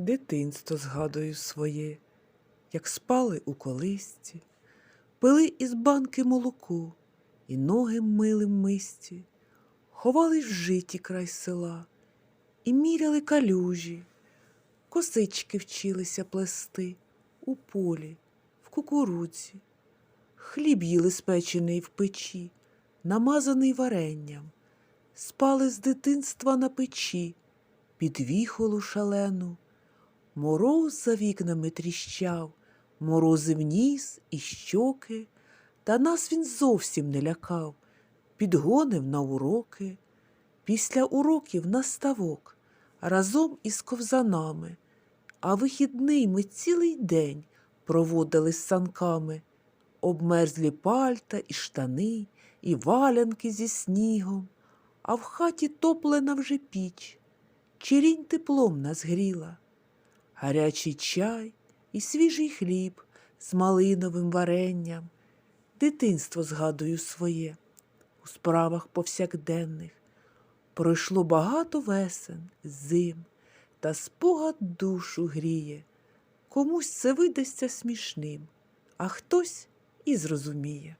Дитинство згадую своє, як спали у колисці, пили із банки молоко і ноги мили в мисці, ховались в житі край села і міряли калюжі, косички вчилися плести у полі, в кукурудзі, хліб їли спечений в печі, намазаний варенням, спали з дитинства на печі, під віхолу шалену. Мороз за вікнами тріщав, морозив ніс і щоки, та нас він зовсім не лякав, підгонив на уроки. Після уроків на ставок разом із ковзанами, а вихідний ми цілий день проводили з санками, обмерзлі пальта і штани, і валянки зі снігом, а в хаті топлена вже піч, чирінь теплом нас гріла гарячий чай і свіжий хліб з малиновим варенням. Дитинство згадую своє у справах повсякденних. Пройшло багато весен, зим, та спогад душу гріє. Комусь це видасться смішним, а хтось і зрозуміє.